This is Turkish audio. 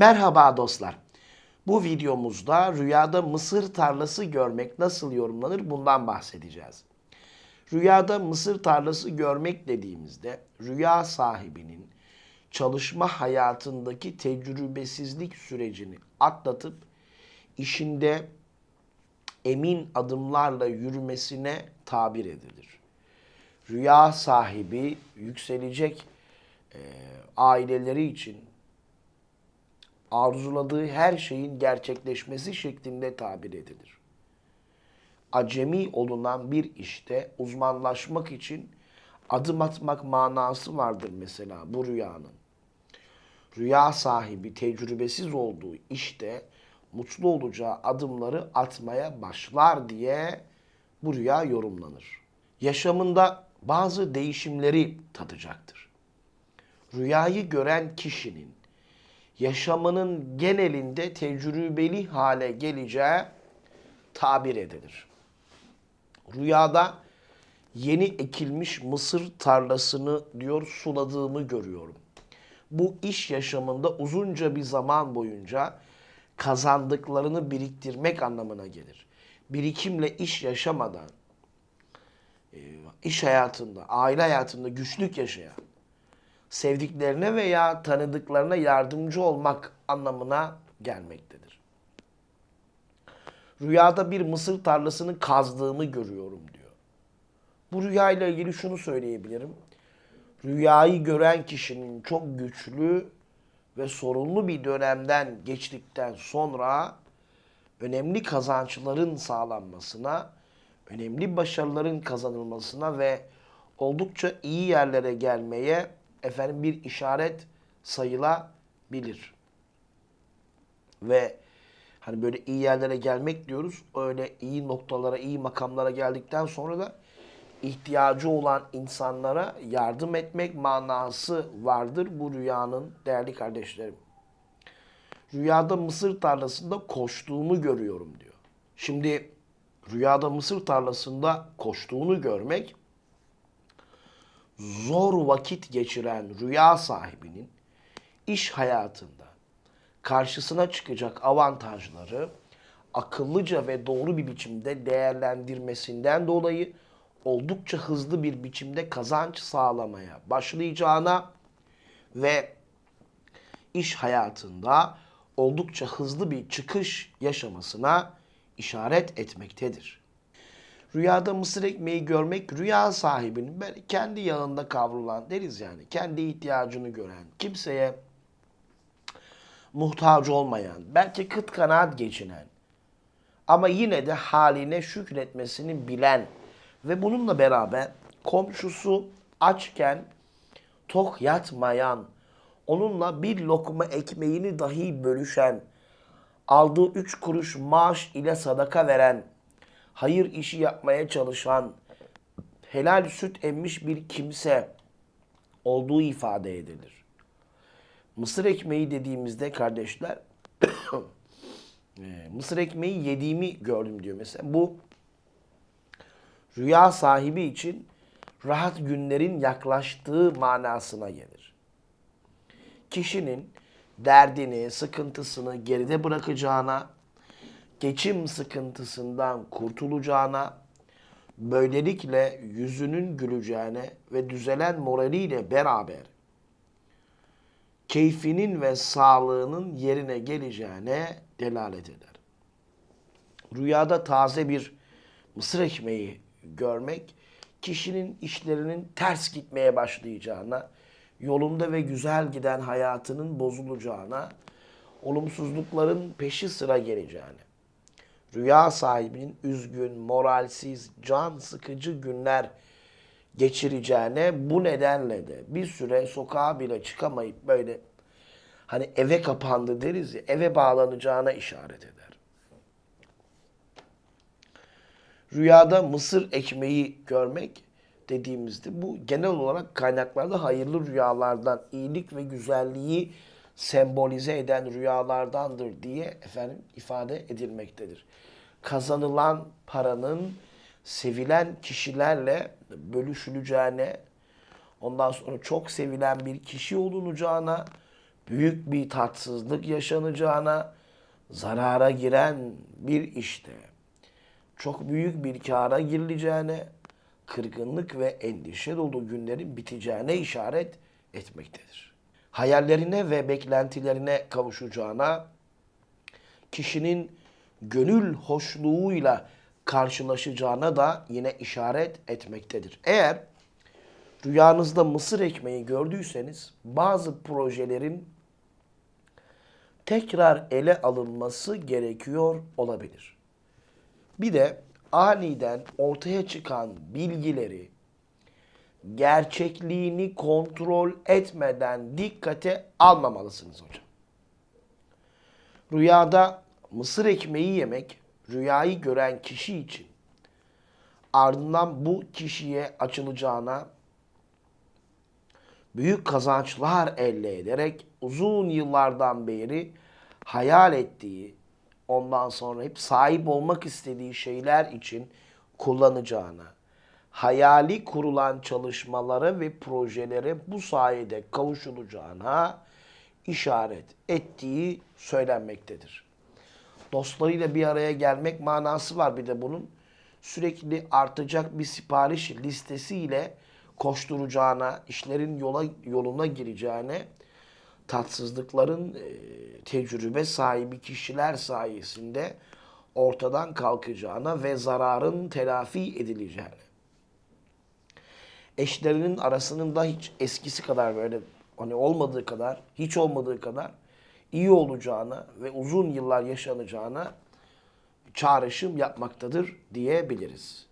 Merhaba dostlar. Bu videomuzda rüyada mısır tarlası görmek nasıl yorumlanır bundan bahsedeceğiz. Rüyada mısır tarlası görmek dediğimizde rüya sahibinin çalışma hayatındaki tecrübesizlik sürecini atlatıp işinde emin adımlarla yürümesine tabir edilir. Rüya sahibi yükselecek e, aileleri için arzuladığı her şeyin gerçekleşmesi şeklinde tabir edilir. Acemi olunan bir işte uzmanlaşmak için adım atmak manası vardır mesela bu rüyanın. Rüya sahibi tecrübesiz olduğu işte mutlu olacağı adımları atmaya başlar diye bu rüya yorumlanır. Yaşamında bazı değişimleri tadacaktır. Rüyayı gören kişinin yaşamının genelinde tecrübeli hale geleceği tabir edilir. Rüyada yeni ekilmiş mısır tarlasını diyor suladığımı görüyorum. Bu iş yaşamında uzunca bir zaman boyunca kazandıklarını biriktirmek anlamına gelir. Birikimle iş yaşamadan e, iş hayatında, aile hayatında güçlük yaşayan, sevdiklerine veya tanıdıklarına yardımcı olmak anlamına gelmektedir. Rüyada bir mısır tarlasını kazdığımı görüyorum diyor. Bu rüyayla ilgili şunu söyleyebilirim. Rüyayı gören kişinin çok güçlü ve sorunlu bir dönemden geçtikten sonra önemli kazançların sağlanmasına, önemli başarıların kazanılmasına ve oldukça iyi yerlere gelmeye efendim bir işaret sayılabilir. Ve hani böyle iyi yerlere gelmek diyoruz. Öyle iyi noktalara, iyi makamlara geldikten sonra da ihtiyacı olan insanlara yardım etmek manası vardır bu rüyanın değerli kardeşlerim. Rüyada mısır tarlasında koştuğumu görüyorum diyor. Şimdi rüyada mısır tarlasında koştuğunu görmek zor vakit geçiren rüya sahibinin iş hayatında karşısına çıkacak avantajları akıllıca ve doğru bir biçimde değerlendirmesinden dolayı oldukça hızlı bir biçimde kazanç sağlamaya başlayacağına ve iş hayatında oldukça hızlı bir çıkış yaşamasına işaret etmektedir. Rüyada mısır ekmeği görmek rüya sahibinin kendi yanında kavrulan deriz yani. Kendi ihtiyacını gören, kimseye muhtaç olmayan, belki kıt kanaat geçinen ama yine de haline şükretmesini bilen ve bununla beraber komşusu açken tok yatmayan, onunla bir lokma ekmeğini dahi bölüşen, aldığı üç kuruş maaş ile sadaka veren, hayır işi yapmaya çalışan, helal süt emmiş bir kimse olduğu ifade edilir. Mısır ekmeği dediğimizde kardeşler, e, mısır ekmeği yediğimi gördüm diyor mesela. Bu rüya sahibi için rahat günlerin yaklaştığı manasına gelir. Kişinin derdini, sıkıntısını geride bırakacağına, geçim sıkıntısından kurtulacağına, böylelikle yüzünün güleceğine ve düzelen moraliyle beraber keyfinin ve sağlığının yerine geleceğine delalet eder. Rüyada taze bir mısır ekmeği görmek kişinin işlerinin ters gitmeye başlayacağına, yolunda ve güzel giden hayatının bozulacağına, olumsuzlukların peşi sıra geleceğine, rüya sahibinin üzgün, moralsiz, can sıkıcı günler geçireceğine bu nedenle de bir süre sokağa bile çıkamayıp böyle hani eve kapandı deriz ya eve bağlanacağına işaret eder. Rüyada mısır ekmeği görmek dediğimizde bu genel olarak kaynaklarda hayırlı rüyalardan, iyilik ve güzelliği sembolize eden rüyalardandır diye efendim ifade edilmektedir. Kazanılan paranın sevilen kişilerle bölüşüleceğine, ondan sonra çok sevilen bir kişi olunacağına, büyük bir tatsızlık yaşanacağına, zarara giren bir işte çok büyük bir kâra girileceğine, kırgınlık ve endişe dolu günlerin biteceğine işaret etmektedir. Hayallerine ve beklentilerine kavuşacağına, kişinin gönül hoşluğuyla karşılaşacağına da yine işaret etmektedir. Eğer rüyanızda mısır ekmeği gördüyseniz bazı projelerin tekrar ele alınması gerekiyor olabilir. Bir de aniden ortaya çıkan bilgileri gerçekliğini kontrol etmeden dikkate almamalısınız hocam. Rüyada mısır ekmeği yemek rüyayı gören kişi için ardından bu kişiye açılacağına büyük kazançlar elde ederek uzun yıllardan beri hayal ettiği, ondan sonra hep sahip olmak istediği şeyler için kullanacağına, hayali kurulan çalışmalara ve projelere bu sayede kavuşulacağına işaret ettiği söylenmektedir. Dostlarıyla bir araya gelmek manası var bir de bunun. Sürekli artacak bir sipariş listesiyle koşturacağına, işlerin yola yoluna gireceğine, tatsızlıkların e, tecrübe sahibi kişiler sayesinde ortadan kalkacağına ve zararın telafi edileceğine. Eşlerinin arasının da hiç eskisi kadar böyle hani olmadığı kadar, hiç olmadığı kadar iyi olacağına ve uzun yıllar yaşanacağına çağrışım yapmaktadır diyebiliriz.